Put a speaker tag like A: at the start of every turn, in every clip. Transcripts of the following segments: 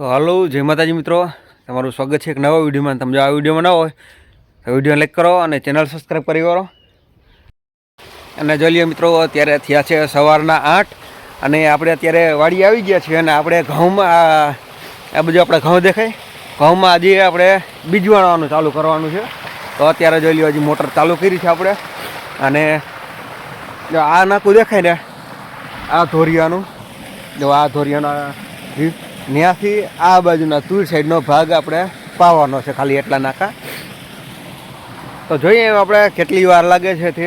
A: તો હાલો, જય માતાજી મિત્રો. તમારું સ્વાગત છે એક નવા વિડીયોમાં. તમે જો આ વિડીયોમાં ન હોય, તો વીડિયો લાઈક કરો અને ચેનલ સબસ્ક્રાઈબ કરી કરો અને જોઈ મિત્રો, અત્યારે થયા છે સવારના આઠ અને આપણે અત્યારે વાડી આવી ગયા છીએ અને આપણે ઘઉંમાં, આ આ બધું આપણે ઘઉં દેખાય. ઘઉંમાં આજે આપણે બીજ વાળવાનું ચાલુ કરવાનું છે. તો અત્યારે જોઈ લો હજી મોટર ચાલુ કરી છે આપણે. અને જો આ નાકું દેખાય ને, આ ધોરિયાનું. જો આ ધોરિયાના ત્યાંથી આ બાજુના તુર સાઈડનો ભાગ આપણે પાવાનો છે ખાલી એટલા નાકા. તો જોઈએ આપણે કેટલી વાર લાગે છે તે.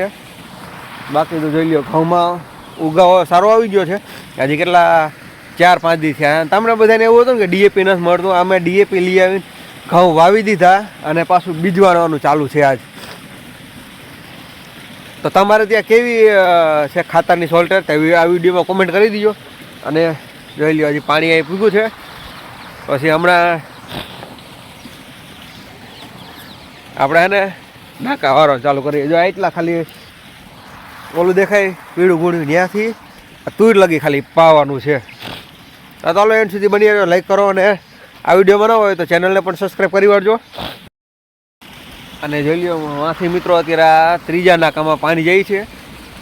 A: બાકી તો જોઈ લો ઘઉંમાં ઉગાવો સારો આવી ગયો છે. હજી કેટલા ચાર પાંચ દી થયા. તમને બધાને એવું હતું ને કે ડીએપી નથી મળતું, અમે ડીએપી લઈ આવીને ઘઉં વાવી દીધા અને પાછું બીજ વાળવાનું ચાલુ છે આજ. તો તમારે ત્યાં કેવી છે ખાતરની સોલ્ટર? તે આ વિડીયોમાં કોમેન્ટ કરી દીજો. અને જોઈ લ્યો, હજી પાણી અહીં પૂગ્યું છે. પછી હમણાં આપણે એને નાકા વારો ચાલુ કરીએ. જો એટલા ખાલી ઓલું દેખાય, પીળું ભૂણ્યું ત્યાંથી તુર લગી ખાલી પાવાનું છે. તો ચાલો એન્ડ સુધી બની રહ્યો. લાઈક કરો અને આ વીડિયો બનાવો હોય તો ચેનલને પણ સબસ્ક્રાઈબ કરી વાળજો. અને જોઈ લ્યો વાંથી મિત્રો, અત્યારે આ ત્રીજા નાકામાં પાણી જાય છે.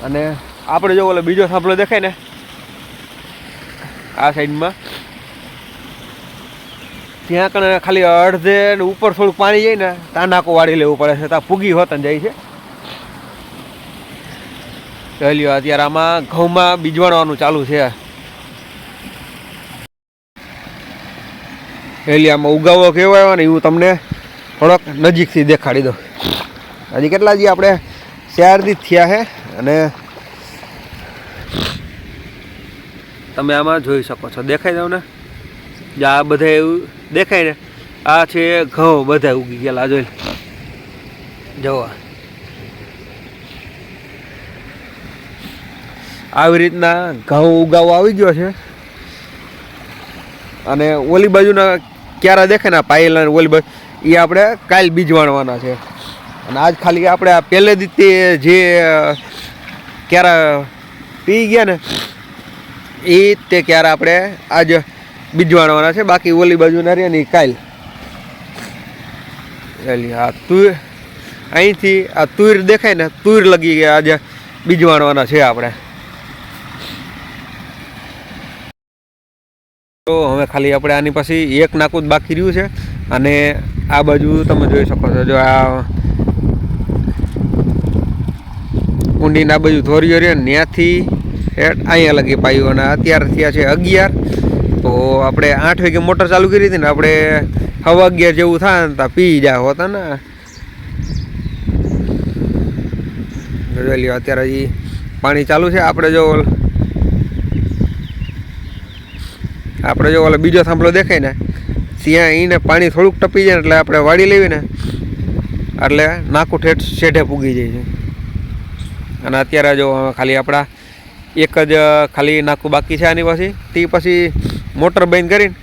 A: અને આપણે જો ઓલો બીજો થાંભલો દેખાય ને આ સાઈડમાં. ત્યાં કણે ખાલી અડધે ઉપર થોડું પાણી જાય ને ત્યાં નાકો વાળી લેવું પડે છે. ત્યાં ફૂગી હોતન જાય છે. જોઈ અત્યારે આમાં ઘઉંમાં બીજવાણવાનું ચાલુ છે. એટલે આમાં ઉગાવો કેવો આવ્યો ને એવું તમને થોડોક નજીકથી દેખાડી દો હજી કેટલા જી આપણે ચારથી થયા છે અને તમે આમાં જોઈ શકો છો. દેખાય જાવ ને જે આ બધા એવું દેખાય ને, આ છે ઘઉં બધા ઉગી ગયેલા, જોઈ જુઓ. આવી રીતના ઘઉં ઉગાવો આવી ગયો છે. અને ઓલી બાજુના ક્યારા દેખાય ને પાયેલા ઓલી બાજુ એ આપણે કાલ બીજ વાણવાના છે. અને આજ ખાલી આપણે આ પહેલેથી જે ક્યારા પી ગયા ને એ તે ક્યારે આપણે આજ બીજવાણવાના છે, બાકી ઓલી બાજુના રહે ને કાલ. એટલે આ તુર, અહીંથી આ તુર દેખાય ને, તુર લગી ગયા આજે બીજવાણવાના છે આપણે. તો હવે ખાલી આપણે આની પછી એક નાકું જ બાકી રહ્યું છે, અને આ બાજુ તમે જોઈ શકો છો, જો આ ઊંડીને બાજુ ધોરીઓ રહે ત્યાંથી હેઠ અહીંયા લગી પાયું અને અત્યારે થયા છે અગિયાર. તો આપણે આઠ વાગે મોટર ચાલુ કરી હતી ને આપણે હવા અગિયાર જેવું થાય ને ત્યાં પી જાય હોતા ને. જોઈ અત્યારે હજી પાણી ચાલુ છે. આપણે જો આપણે જો ઓલો બીજો થાંભલો દેખાય ને, ત્યાં એને પાણી થોડુંક ટપી જાય એટલે આપણે વાળી લેવી ને, એટલે નાકું ઠેઠ શેઢે પૂગી જાય છે. અને અત્યારે જો ખાલી આપણા એક જ ખાલી નાખવું બાકી છે આની પછી. તે પછી મોટર બંધ કરીને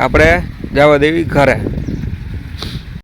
A: આપણે જવા દેવી ઘરે.